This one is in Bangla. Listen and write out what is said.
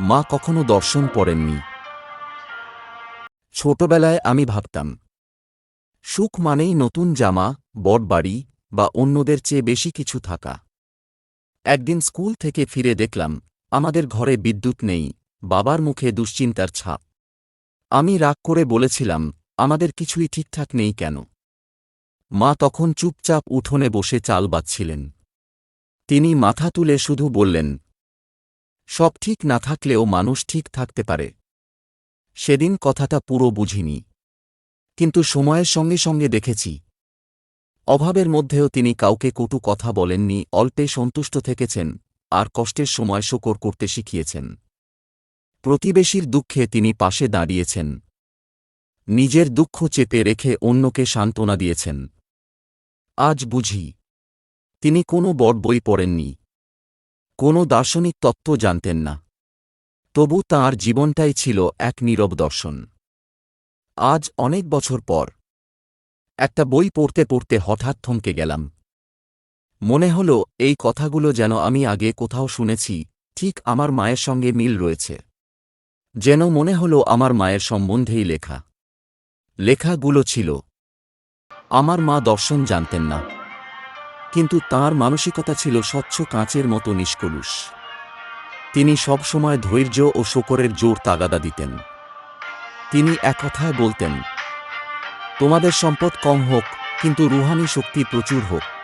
মা কখনো দর্শন পড়েননি। ছোটবেলায় আমি ভাবতাম, সুখ মানেই নতুন জামা বড় বাড়ি বা অন্যদের চেয়ে বেশি কিছু থাকা। একদিন স্কুল থেকে ফিরে দেখলাম, আমাদের ঘরে বিদ্যুৎ নেই, বাবার মুখে দুশ্চিন্তার ছাপ। আমি রাগ করে বলেছিলাম, আমাদের কিছুই ঠিকঠাক নেই কেন? মা তখন চুপচাপ উঠোনে বসে চাল বাচ্ছিলেন তিনি মাথা তুলে শুধু বললেন সব ঠিক না থাকলেও মানুষ ঠিক থাকতে পারে। সেদিন কথাটা পুরো বুঝিনি। কিন্তু সময়ের সঙ্গে সঙ্গে দেখেছি। অভাবের মধ্যেও তিনি কাউকে কটু কথা বলেননি, অল্পে সন্তুষ্ট থেকেছেন, আর কষ্টের সময় শোকর করতে শিখিয়েছেন। প্রতিবেশীর দুঃখে তিনি পাশে দাঁড়িয়েছেন। নিজের দুঃখ চেপে রেখে অন্যকে সান্ত্বনা দিয়েছেন। আজ বুঝি। তিনি কোনো বড় বই পড়েননি। কোনো দার্শনিক তত্ত্ব জানতেন না। তবু তাঁর জীবনটাই ছিল এক নীরব দর্শন। আজ অনেক বছর পর, একটা বই পড়তে পড়তে হঠাৎ থমকে গেলাম। মনে হল, এই কথাগুলো যেন আমি আগে কোথাও শুনেছি, ঠিক আমার মায়ের সঙ্গে মিল রয়েছে। যেন মনে হল আমার মায়ের সম্বন্ধেই লেখা। লেখাগুলো ছিল, আমার মা দর্শন জানতেন না। কিন্তু তার মানসিকতা ছিল স্বচ্ছ কাঁচের মতো নিষ্কলুষ। তিনি সবসময় ধৈর্য ও শকরের জোর তাগাদা দিতেন। তিনি একথায় কথায় বলতেন, তোমাদের সম্পদ কম হোক, কিন্তু রুহানি শক্তি প্রচুর হোক।